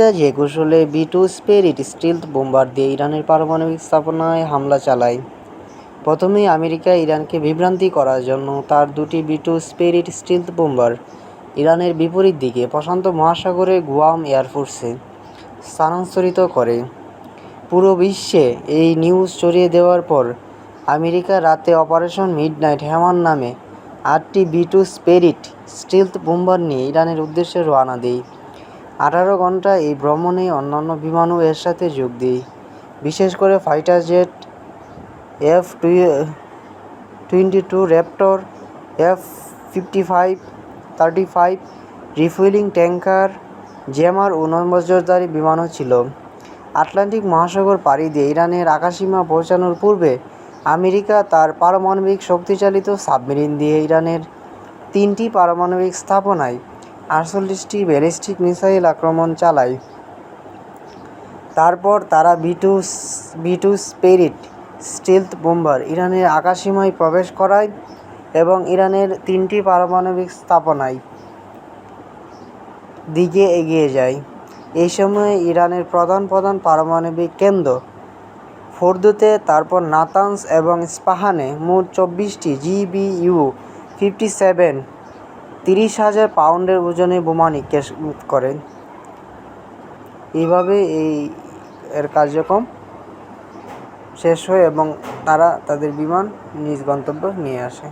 America যে কৌশলে B two spirit stealth bomber দিয়ে ইরানের পারমাণবিক স্থাপনায় হামলা চালায়। প্রথমেই আমেরিকা ইরানকে বিভ্রান্তি করার জন্য তার দুটি B two spirit stealth bomber, ইরানের বিপরীত দিকে প্রশান্ত মহাসাগরে গুয়াম এয়ারফোর্সে স্থানান্তরিত করে। পুরো বিশ্বে এই নিউজ ছড়িয়ে দেওয়ার পর আমেরিকা রাতে অপারেশন মিডনাইট হ্যামার নামে আটটি B two spirit stealth bomber নিয়ে ইরানের উদ্দেশ্যে রওনা দেয়। আঠারো ঘণ্টা এই ভ্রমণে অন্যান্য বিমানও এর সাথে যোগ দেয় বিশেষ করে fighter jet F twenty two raptor F fifty five thirty five refuelling tanker, jammer ও নজরদারি বিমানও ছিল। আটলান্টিক মহাসাগর পাড়ি দিয়ে ইরানের আকাশীমা পৌঁছানোর পূর্বে আমেরিকা তার পারমাণবিক শক্তিচালিত সাবমেরিন দিয়ে ইরানের তিনটি পারমাণবিক স্থাপনায় আটচল্লিশটি ব্যালিস্টিক মিসাইল আক্রমণ চালায়। তারপর তারা B two B two spirit, stealth bomber, ইরানের আকাশসীমায় প্রবেশ করায় এবং ইরানের তিনটি পারমাণবিক স্থাপনায় দিকে এগিয়ে যায়। এই সময়ে ইরানের প্রধান প্রধান পারমাণবিক কেন্দ্র ফোর্দোতে, তারপর নাতানস এবং স্পাহানে মোট চব্বিশটি জিবিইউ ফিফটি সেভেন তিরিশ হাজার পাউন্ডের ওজনে বোমা নিক্ষেপ করেন। এইভাবে এই এর কার্যক্রম শেষ হয় এবং তারা তাদের বিমান নিজ গন্তব্য নিয়ে আসে।